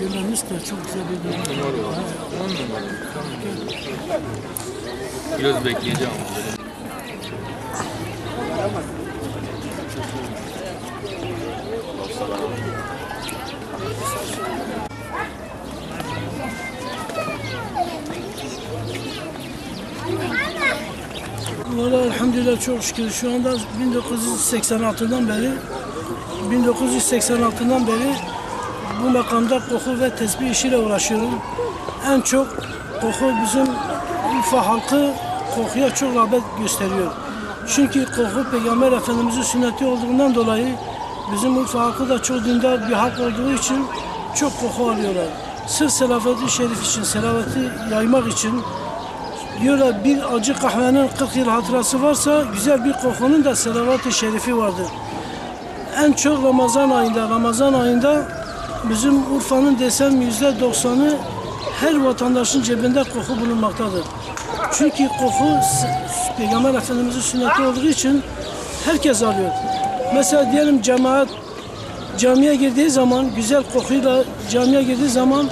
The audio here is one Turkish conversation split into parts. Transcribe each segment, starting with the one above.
Gönlümüz de çok güzel bir gün. On numara. Biraz bekleyeceğim. Valla elhamdülillah çok şükür şu anda 1986'dan beri 1986'dan beri bu makamda koku ve tesbih işiyle uğraşıyorum. En çok koku bizim Urfa halkı kokuya çok rağbet gösteriyor. Çünkü koku Peygamber Efendimizin sünneti olduğundan dolayı bizim Urfa halkı da çok dindar bir halk olduğu için çok koku alıyorlar. Sırf selavat-i şerif için, selaveti yaymak için Diyorlar bir acı kahvenin 40 yıl hatırası varsa güzel bir kokunun da selavat-ı şerifi vardır. En çok Ramazan ayında, Ramazan ayında bizim Urfa'nın desem yüzde doksanı her vatandaşın cebinde koku bulunmaktadır. Çünkü koku Peygamber Efendimizin sünneti olduğu için herkes alıyor. Mesela diyelim cemaat camiye girdiği zaman güzel kokuyla camiye girdiği zaman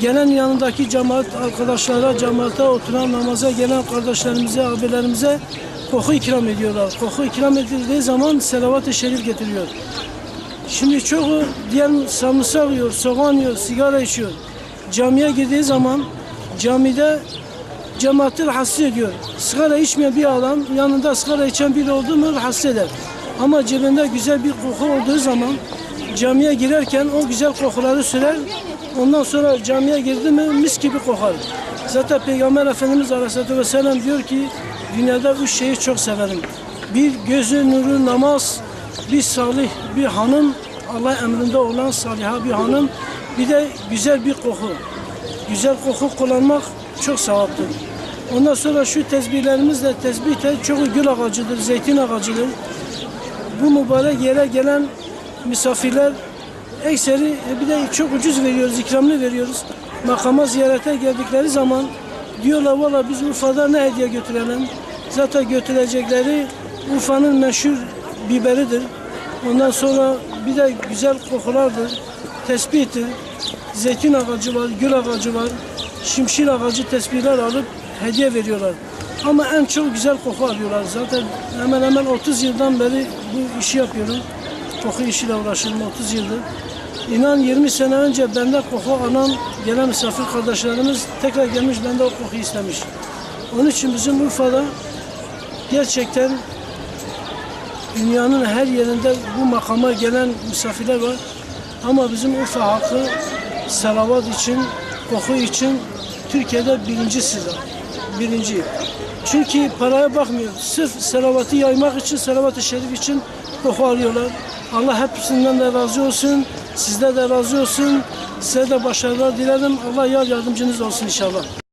gelen yanındaki cemaat arkadaşlara, cemaate oturan namaza gelen kardeşlerimize, abilerimize koku ikram ediyorlar. Koku ikram edildiği zaman selavat-ı şerif getiriyor. Şimdi çoğu diyelim sarımsak yiyor, soğan yiyor, sigara içiyor. Camiye girdiği zaman camide cemaati rahatsız ediyor. Sigara içmeyen bir adam yanında sigara içen biri oldu mu rahatsız eder. Ama cebinde güzel bir koku olduğu zaman camiye girerken o güzel kokuları sürer. Ondan sonra camiye girdi mi mis gibi kokar. Zaten Peygamber Efendimiz Aleyhisselatü Vesselam diyor ki dünyada üç şeyi çok severim. Bir gözü nuru namaz, bir salih bir hanım, Allah emrinde olan saliha bir hanım, bir de güzel bir koku. Güzel koku kullanmak çok sevaptır. Ondan sonra şu tesbihlerimiz de tesbih çoğu gül ağacıdır, zeytin ağacıdır. Bu mübarek yere gelen misafirler ekseri e, bir de çok ucuz veriyoruz, ikramlı veriyoruz. Makama ziyarete geldikleri zaman diyorlar valla biz Urfa'da ne hediye götürelim? Zaten götürecekleri Urfa'nın meşhur biberidir. Ondan sonra bir de güzel kokulardır, tespihtir. Zeytin ağacı var, gül ağacı var, şimşir ağacı tesbihler alıp hediye veriyorlar. Ama en çok güzel koku alıyorlar. Zaten hemen hemen 30 yıldan beri bu işi yapıyorum. Koku işiyle uğraşıyorum 30 yıldır. İnan 20 sene önce benden koku alan gelen misafir kardeşlerimiz tekrar gelmiş bende o kokuyu istemiş. Onun için bizim Urfa'da gerçekten dünyanın her yerinde bu makama gelen misafirler var. Ama bizim Urfa halkı salavat için, koku için Türkiye'de birinci sıra. Birinci. Çünkü paraya bakmıyor. Sırf salavatı yaymak için, salavat-ı şerif için koku alıyorlar. Allah hepsinden de razı olsun. Sizde de razı olsun. Size de başarılar dilerim. Allah yar yardımcınız olsun inşallah.